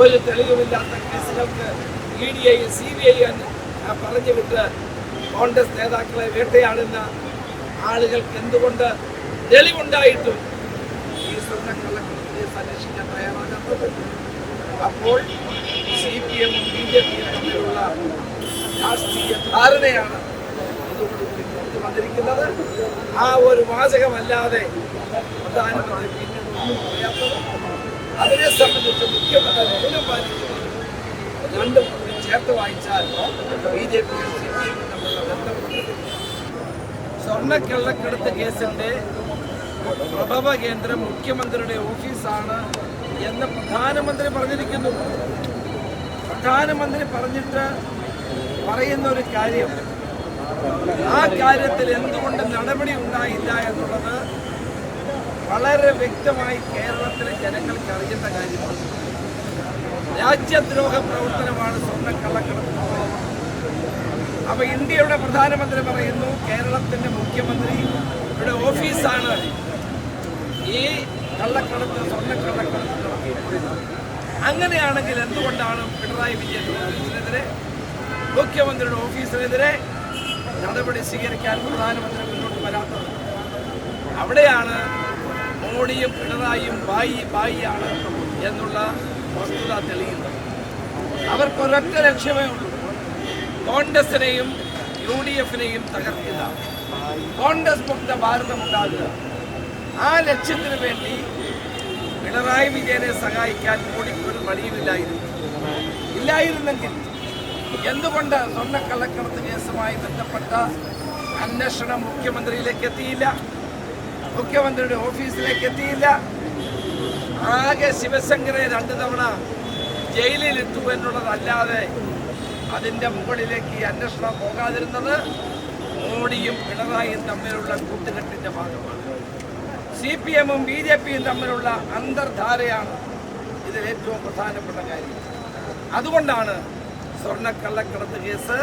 ഒരു തെളിവുമില്ലാത്ത കേസുകൾക്ക് E D I C B I പറഞ്ഞു വിട്ട് കോൺഗ്രസ് നേതാക്കളെ വേട്ടയാടുന്ന ആളുകൾക്ക് എന്തുകൊണ്ട് തെളിവുണ്ടായിട്ടും ഈ സ്വർണക്കള്ളക്കടത്ത് കേസ് അന്വേഷിക്കാൻ തയ്യാറാകാത്തത്? അപ്പോൾ സി പി എമ്മും ബി ജെ പിയും തമ്മിലുള്ള രാഷ്ട്രീയ ധാരണയാണ് ഇതോടുകൂടി വന്നിരിക്കുന്നത്. ആ ഒരു വാചകമല്ലാതെ പ്രധാനമന്ത്രി പിന്നെ ഒന്നും പറയാത്തത് അതിനെ സംബന്ധിച്ച് മുഖ്യമന്ത്രി മൗനം പാലിക്കുന്നത് രണ്ടും ചേർത്ത് വായിച്ചാൽ ബി ജെ പി സി സ്വർണക്കള്ളക്കടത്ത് കേസിന്റെ പ്രഭവ കേന്ദ്രം മുഖ്യമന്ത്രിയുടെ ഓഫീസാണ് എന്ന് പ്രധാനമന്ത്രി പറഞ്ഞിരിക്കുന്നു. പ്രധാനമന്ത്രി പറഞ്ഞിട്ട് പറയുന്ന ഒരു കാര്യം ആ കാര്യത്തിൽ എന്തുകൊണ്ട് നടപടി ഉണ്ടായില്ല എന്നുള്ളത് വളരെ വ്യക്തമായി കേരളത്തിലെ ജനങ്ങൾക്ക് അറിയുന്ന കാര്യമാണ് രാജ്യദ്രോഹ പ്രവർത്തനമാണ് സ്വർണക്കള്ളക്കടത്ത് അപ്പൊ ഇന്ത്യയുടെ പ്രധാനമന്ത്രി പറയുന്നു കേരളത്തിന്റെ മുഖ്യമന്ത്രി ഇവിടെ ഓഫീസാണ്. ഈ കള്ളക്കടത്ത് സ്വർണക്കള്ളക്കടത്ത് കള്ളക്കടത്ത് അങ്ങനെയാണെങ്കിൽ എന്തുകൊണ്ടാണ് പിണറായി വിജയൻ ഓഫീസിനെതിരെ മുഖ്യമന്ത്രിയുടെ ഓഫീസിനെതിരെ നടപടി സ്വീകരിക്കാൻ പ്രധാനമന്ത്രി മുന്നോട്ട് വരാത്തത്? അവിടെയാണ് മോഡിയും പിണറായിയും ബായി ബായിയാണ് എന്നുള്ള വസ്തുത തെളിയുന്നത് അവർക്കൊരൊറ്റ ലക്ഷ്യമേ ഉള്ളൂ. കോൺഗ്രസിനെയും യു ഡി എഫിനെയും തകർക്കുക. കോൺഗ്രസ് മുക്ത ഭാരതമുണ്ടാകുക ആ ലക്ഷ്യത്തിന് വേണ്ടി പിണറായി വിജയനെ സഹായിക്കാൻ മോഡിക്ക് ഒരു മടിയുമില്ലായിരുന്നു ഇല്ലായിരുന്നെങ്കിൽ എന്തുകൊണ്ട് സ്വർണക്കള്ളക്കടത്ത് കേസുമായി ബന്ധപ്പെട്ട അന്വേഷണം മുഖ്യമന്ത്രിയിലേക്ക് എത്തിയില്ല? മുഖ്യമന്ത്രിയുടെ ഓഫീസിലേക്ക് എത്തിയില്ല. ആകെ ശിവശങ്കരെ രണ്ടു തവണ ജയിലിലിട്ടു എന്നുള്ളതല്ലാതെ അതിന്റെ മുകളിലേക്ക് അന്വേഷണം പോകാതിരുന്നത് മോഡിയും പിണറായിയും തമ്മിലുള്ള കൂട്ടുകെട്ടിന്റെ ഭാഗമാണ്. സി പി എമ്മും ബി ജെ പിയും തമ്മിലുള്ള അന്തർധാരയാണ് ഇതിൽ ഏറ്റവും പ്രധാനപ്പെട്ട കാര്യം. അതുകൊണ്ടാണ് സ്വർണക്കള്ളക്കടത്ത് കേസ്